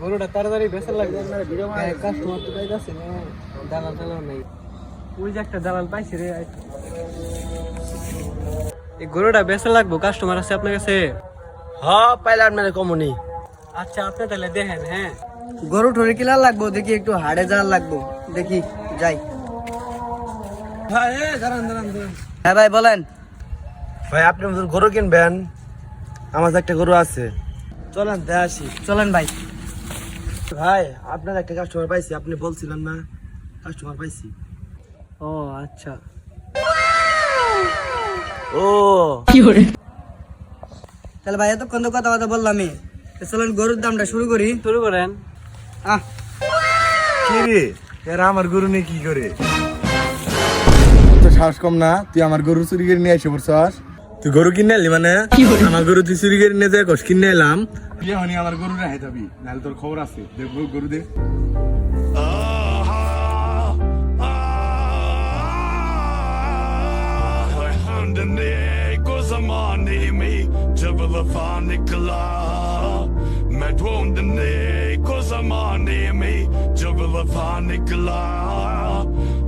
গরুটা তাড়াতাড়ি লাগবে। কাস্টমার তো পাইতাছে না। দালাল টালাল নাই। ওই যে একটা দালাল পাইছি রে। এই গরুটা লাগবো কাস্টমার আছে আপনার কাছে? হ পাইলে আপনার কমনি। আচ্ছা আপনি তাহলে দেখেন হ্যাঁ। গরু ঠরে কিলা লাগবো দেখি একটু হাড়ে যাওয়ার লাগবো। দেখি যাই। দাঁড়ান হ্যাঁ ভাই বলেন। ভাই আপনি গরু কিনবেন? আমার একটা গরু আছে। চলেন দেখে আসি। চলেন ভাই। ভাই আপনার একটা কাস্টমার পাইছি আপনি বলছিলেন না কাস্টমার পাইছি। ও আচ্ছা। ও। তাহলে ভাই এতক্ষণ তো কথা কথা বললামই তো চলেন গরুর দামটা শুরু করি। শুরু করেন। আহ। কি রে? এরা আমার গরু নিয়ে কি করে? তো সাহস কম না তুই আমার গরু চুরি করে নিয়ে এসে পড়ছস? তুই গরু কিনে এলি মানে? আমার গরু তুই চুরি করে নিয়ে গোস কিনে এলাম। বিয়ে হনি আমার গরু রাহে যাবি নাহলে তোর খবর আছে। দেখব গরু দে। मैं ढूंढने को जमाने में जब निकला